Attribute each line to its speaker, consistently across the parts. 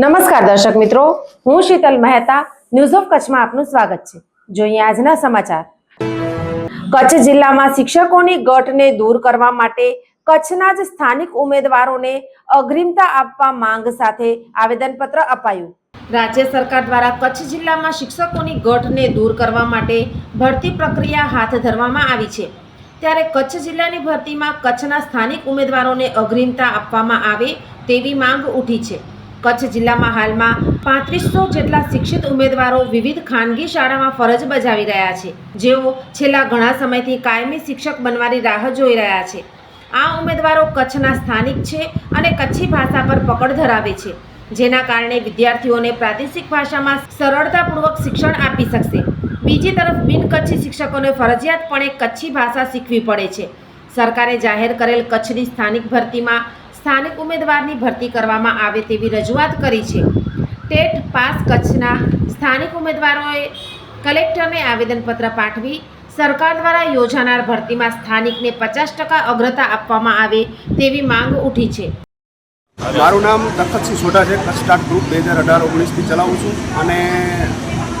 Speaker 1: નમસ્કાર દર્શક મિત્રો, હું શીતલ મહેતા ન્યૂઝ ઓફ કચ્છમાં આપનું સ્વાગત છે. જોઈએ આજના સમાચાર. કચ્છ જિલ્લામાં શિક્ષકોની ગટને દૂર કરવા માટે કચ્છના જ સ્થાનિક ઉમેદવારોને અગ્રિમતા આપવા માંગ સાથે આવેદનપત્ર અપાયું. રાજ્ય સરકાર દ્વારા કચ્છ જિલ્લામાં શિક્ષકોની ગટને દૂર કરવા માટે ભરતી પ્રક્રિયા હાથ ધરવામાં આવી છે. ત્યારે કચ્છ જિલ્લાની ભરતીમાં કચ્છના સ્થાનિક ઉમેદવારોને અગ્રિમતા આપવામાં આવે તેવી માંગ ઉઠી છે. કચ્છ જિલ્લામાં હાલમાં પાંત્રીસો જેટલા શિક્ષિત ઉમેદવારો વિવિધ ખાનગી શાળામાં ફરજ બજાવી રહ્યા છે. જેઓ છેલ્લા ઘણા સમયથી કાયમી શિક્ષક બનવાની રાહ જોઈ રહ્યા છે. આ ઉમેદવારો કચ્છના સ્થાનિક છે અને કચ્છી ભાષા પર પકડ ધરાવે છે, જેના કારણે વિદ્યાર્થીઓને પ્રાદેશિક ભાષામાં સરળતાપૂર્વક શિક્ષણ આપી શકશે. બીજી તરફ બિન કચ્છી શિક્ષકોને ફરજિયાતપણે કચ્છી ભાષા શીખવી પડે છે. સરકારે જાહેર કરેલ કચ્છની સ્થાનિક ભરતીમાં સ્થાનિક ઉમેદવારની ભરતી કરવામાં આવે તેવી રજૂઆત કરી છે. ટેટ પાસ કચ્છના સ્થાનિક ઉમેદવારોએ કલેક્ટરને આવેદનપત્ર પાઠવી સરકાર દ્વારા યોજાનાર ભરતીમાં સ્થાનિકને પચાસ ટકા અગ્રતા આપવામાં આવે તેવી માંગ ઉઠી છે.
Speaker 2: મારું નામ તખતસિંહ સોઢા છે. કચ્છ સ્ટાર્ટ ગ્રુપ બે હજાર અઢાર ઓગણીસથી ચલાવું છું અને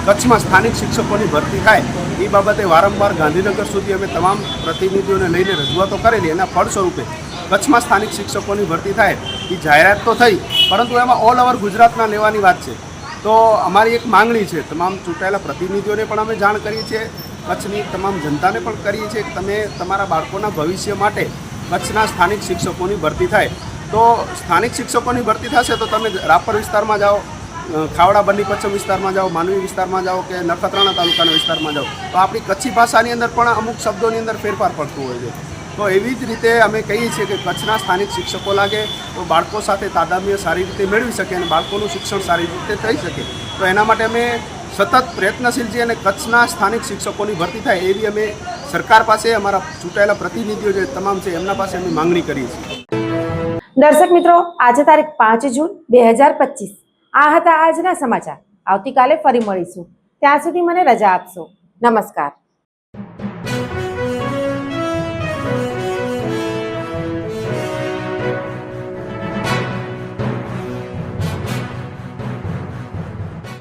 Speaker 2: કચ્છમાં સ્થાનિક શિક્ષકોની ભરતી થાય એ બાબતે વારંવાર ગાંધીનગર સુધી અમે તમામ પ્રતિનિધિઓને લઈને રજૂઆતો કરેલી. એના ફળ સ્વરૂપે કચ્છમાં સ્થાનિક શિક્ષકોની ભરતી થાય એ જાહેરાત તો થઈ, પરંતુ એમાં ઓલ ઓવર ગુજરાતના લેવાની વાત છે. તો અમારી એક માંગણી છે, તમામ ચૂંટાયેલા પ્રતિનિધિઓને પણ અમે જાણ કરીએ છીએ, કચ્છની તમામ જનતાને પણ કરીએ છીએ કે તમે તમારા બાળકોના ભવિષ્ય માટે કચ્છના સ્થાનિક શિક્ષકોની ભરતી થાય. તો સ્થાનિક શિક્ષકોની ભરતી થશે તો તમે રાપર વિસ્તારમાં જાઓ ખાવડા બની પશ્ચિમ વિસ્તારમાં જાઓ, માનવી વિસ્તારમાં જાઓ કે નખત્રાણા તાલુકાના વિસ્તારમાં જાઓ, તો આપણી કચ્છી ભાષાની અંદર પણ અમુક શબ્દોની અંદર ફેરફાર પડતો હોય છે. તો એવી જ રીતે અમે કહીએ છીએ કે કચ્છના સ્થાનિક શિક્ષકો લાગે તો બાળકો સાથે તાદામ્ય સારી રીતે મેળવી શકે અને બાળકોનું શિક્ષણ સારી રીતે થઈ શકે. તો એના માટે અમે સતત પ્રયત્નશીલ છીએ અને કચ્છના સ્થાનિક શિક્ષકોની ભરતી થાય એવી અમે સરકાર પાસે અમારા ચૂંટાયેલા પ્રતિનિધિઓ જે તમામ છે એમના પાસે અમે માંગણી કરીએ છીએ.
Speaker 1: દર્શક મિત્રો, આજે તારીખ પાંચ જૂન બે હજાર પચીસ. આ હતા આજના સમાચાર. આવતીકાલે ફરી મળીશું. ત્યાં સુધી મને રજા આપશો. નમસ્કાર.